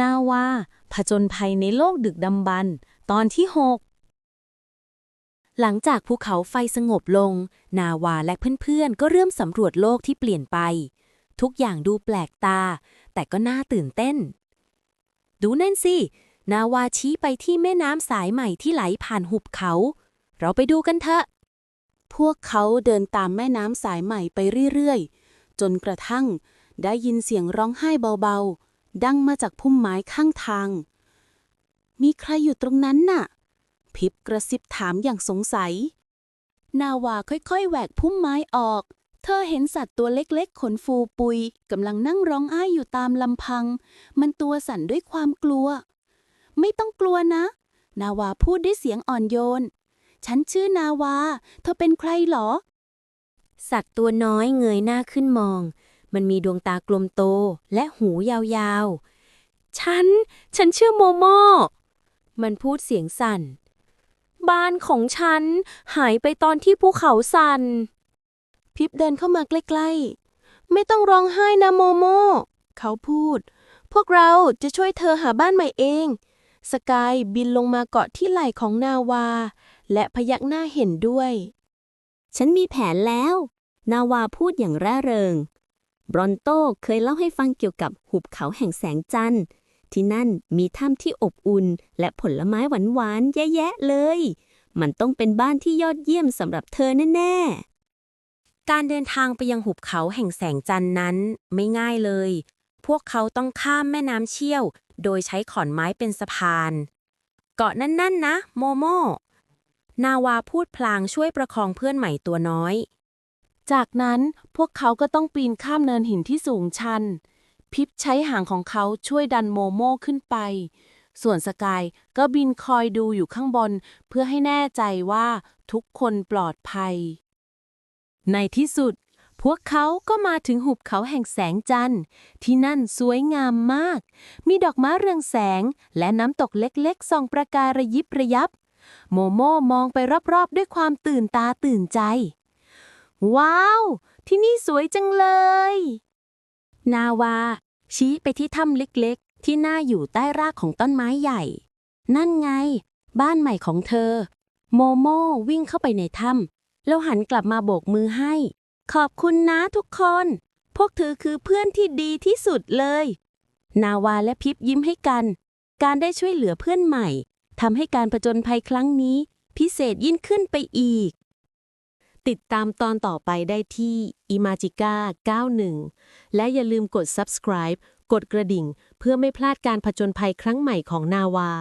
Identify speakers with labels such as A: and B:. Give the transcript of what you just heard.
A: นาวาผจญภัยในโลกดึกดำบรรตอนที่ 6 หลังจากภูเขาไฟสงบลง นาวาและเพื่อนๆ ก็เริ่มสำรวจโลกที่เปลี่ยนไป ทุกอย่างดูแปลกตา แต่ก็น่าตื่นเต้น ดูนั่นสิ นาวาชี้ไปที่แม่น้ำสายใหม่ที่ไหลผ่านหุบเขา เราไปดูกันเถอะ
B: พวกเขาเดินตามแม่น้ำสายใหม่ไปเรื่อยๆ จนกระทั่งได้ยินเสียงร้องไห้เบาๆ ดังมาจากพุ่มไม้ข้างทาง มีใครอยู่ตรงนั้นน่ะ พิบกระซิบถามอย่างสงสัย นาวาค่อยๆ แหวกพุ่มไม้ออก เธอเห็นสัตว์ตัวเล็กๆ ขนฟูปุยกำลังนั่งร้องไห้อยู่ตามลำพัง มันตัวสั่นด้วยความกลัว ไม่ต้องกลัวนะ นาวาพูดด้วยเสียงอ่อนโยน ฉันชื่อนาวา เธอเป็นใครเหรอ
A: สัตว์ตัวน้อยเงยหน้าขึ้นมอง มันมีดวงตากลมโตและหูยาวๆ ฉัน ฉันชื่อโมโม มันพูดเสียงสั่น บ้านของฉันหายไปตอนที่ภูเขาสั่น
B: พิบเดินเข้ามาใกล้ๆ ไม่ต้องร้องไห้นะโมโม เขาพูด พวกเราจะช่วยเธอหาบ้านใหม่เอง สกายบินลงมาเกาะที่ไหล่ของนาวา และพยักหน้าเห็นด้วย
C: ฉันมีแผนแล้ว นาวาพูดอย่างร่าเริง บรอนโตเคยเล่าให้ฟังเกี่ยวกับหุบเขาแห่งแสงจันทร์ ที่นั่นมีถ้ำที่อบอุ่น และผลไม้หวานๆแยะๆเลย มันต้องเป็นบ้านที่ยอดเยี่ยมสำหรับเธอแน่
A: การเดินทางไปยังหุบเขาแห่งแสงจันทร์นั้นไม่ง่ายเลย พวกเขาต้องข้ามแม่น้ำเชี่ยว โดยใช้ขอนไม้เป็นสะพาน เกาะนั่นๆนะโมโมนาวาพูดพลางช่วยประคองเพื่อนใหม่ตัวน้อย
B: จากนั้นพวกเขาก็ต้องปีนข้ามเนินหินที่สูงชัน พิบใช้หางของเขาช่วยดันโมโม่ขึ้นไป ส่วนสกายก็บินคอยดูอยู่ข้างบน เพื่อให้แน่ใจว่าทุกคนปลอดภัย ในที่สุด พวกเขาก็มาถึงหุบเขาแห่งแสงจันทร์ ที่นั่นสวยงามมาก มีดอกไม้เรืองแสง และน้ำตกเล็กๆส่องประกายระยิบระยับ โมโม่มองไปรอบๆด้วยความตื่นตาตื่นใจ ว้าว ที่นี่สวยจังเลย
A: นาวา ชี้ไปที่ถ้ำเล็กๆ ที่น่าอยู่ใต้รากของต้นไม้ใหญ่ นั่นไง บ้านใหม่ของเธอ โมโมวิ่งเข้าไปในถ้ำแล้วหันกลับมาโบกมือให้ ขอบคุณนะทุกคน พวกเธอคือเพื่อนที่ดีที่สุดเลย นาวาและพิบยิ้มให้กัน การได้ช่วยเหลือเพื่อนใหม่ทำให้การผจญภัยครั้งนี้ พิเศษยิ่งขึ้นไปอีก ติดตามตอนต่อไปได้ที่ Imagica 91 และอย่าลืมกด subscribe กดกระดิ่ง เพื่อไม่พลาดการผจญภัยครั้งใหม่ของนาวา